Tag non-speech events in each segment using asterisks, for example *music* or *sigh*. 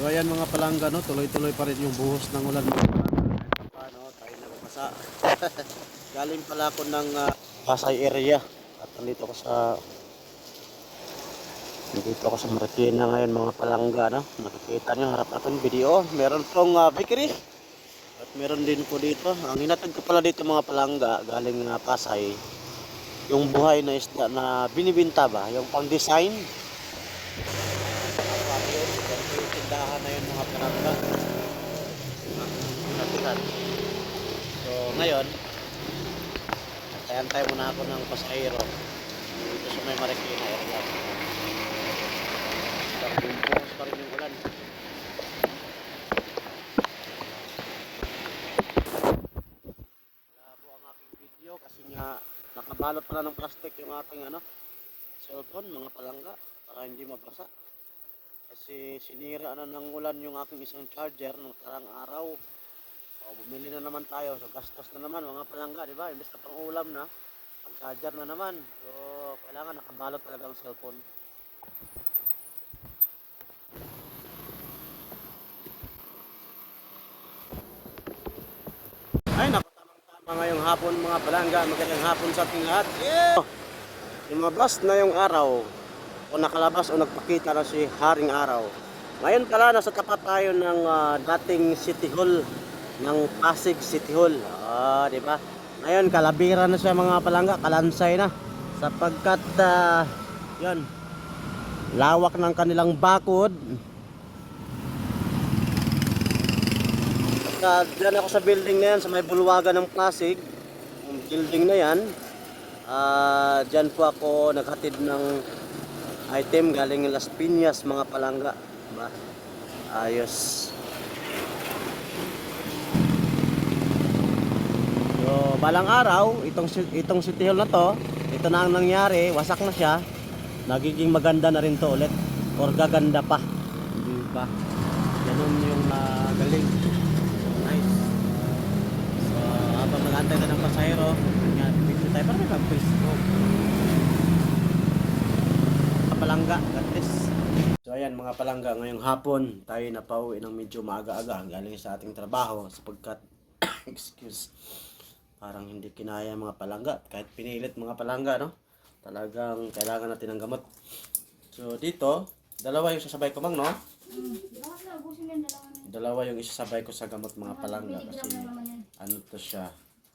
So ayan mga palangga, no? tuloy-tuloy pa rin yung buhos ng ulan mga palangga. Paano, tayo nagpasa. *laughs* Galing pala ako ng ah, Pasay area. At nandito ako sa Nandito ako sa Marikina ngayon mga palangga. No? Nakikita nyo harap natin video. Meron pong ah, bakery. At meron din po dito. Ang hinatid ko pala dito mga palangga galing na Pasay. Yung buhay na isda na binibinta ba? Yung pang Yung tindahan na yun mga. Natilan. So ngayon, antay muna ako ng pasahero. Dito sa may Marikina area. Yung buhos pa rin yung ulan. Labo ang aking video kasi nga nakabalot pala ng plastic yung aking ano, cellphone, mga palangga para hindi mabasa. Kasi sinira na ng ulan yung aking isang charger ng karang araw. O, bumili na naman tayo. So, gastos na naman mga palangga, di ba? Imbes na pang ulam na, pang charger na naman. So, kailangan nakabalot talaga ang cellphone. Ay, naku, tamang-tama ngayong hapon mga palangga. Magandang hapon sa ating lahat. Yeah! Lumabas na yung araw. O nakalabas o nagpakita na si Haring Araw. Ngayon pala, nasa tapat tayo ng ah, dating City Hall ng Pasig City Hall. Ah, di ba? Ngayon, kalabira na siya mga palangga, kalansay na. Sapagkat, ah, yun, lawak ng kanilang bakod. At dyan ako sa building na yan, sa may bulwagan ng Pasig. Yung building na yan. Ah, dyan po ako naghatid ng item galing Las Piñas, mga palangga. Diba? Ayos. So, balang araw, itong, itong City Hall na to, ito na ang nangyari, wasak na siya. Nagiging maganda na rin to ulit. Or gaganda pa. Di ba? Ganun yung ah, galing. So, nice. So, habang nag-antay na ng pasahero, nga, picture tayo. Parang may mag-Facebook. Palangga, God bless. So ayan mga palangga, ngayong hapon tayo na pauwi ng medyo maaga-aga galing sa ating trabaho sapagkat *coughs* excuse parang hindi kinaya mga palangga kahit pinilit mga palangga no talagang kailangan natin ng gamot so dito dalawa yung sasabay ko mang no dalawa yung isasabay ko sa gamot mga palangga kasi ano to siya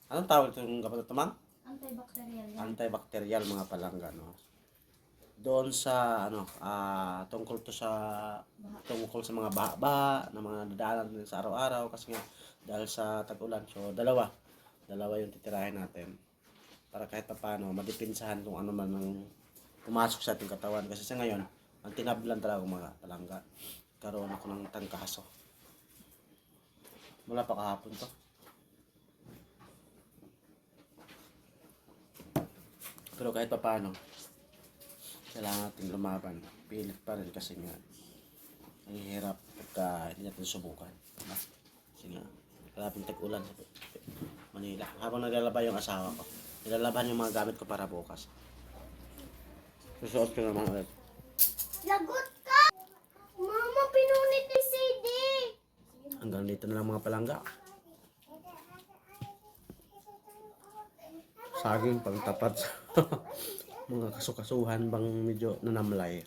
anong tawag itong gamot na to mang? Antibacterial yan. antibacterial mga palangga no doon sa ano ah tungkol to sa tungkol sa mga baha na mga dadaanan din sa araw-araw kasi nga dahil sa tag-ulan. So dalawa. Dalawa yung titirahin natin para kahit paano madipinsahan kung ano man ang pumasok sa ating katawan. Kasi sa ngayon ang tinablan talaga mga palangga. Karoon ako ng tangkaso wala pa kahapon to. Pero kahit pa paano, kailangan natin lumaban. Pilit pa rin kasi nga, ang hirap pagka hindi natin subukan. Diba? Kasi nga, tag-ulan sa Manila. Habang naglalaba yung asawa ko, nilalaban yung mga gamit ko para bukas. Susuot ko naman ulit. Lagot ka! Mama, pinunit ni CD! Hanggang dito na lang mga palangga. Saging pang tapat sa *laughs* mga kasukasuhan bang medyo nanamlay.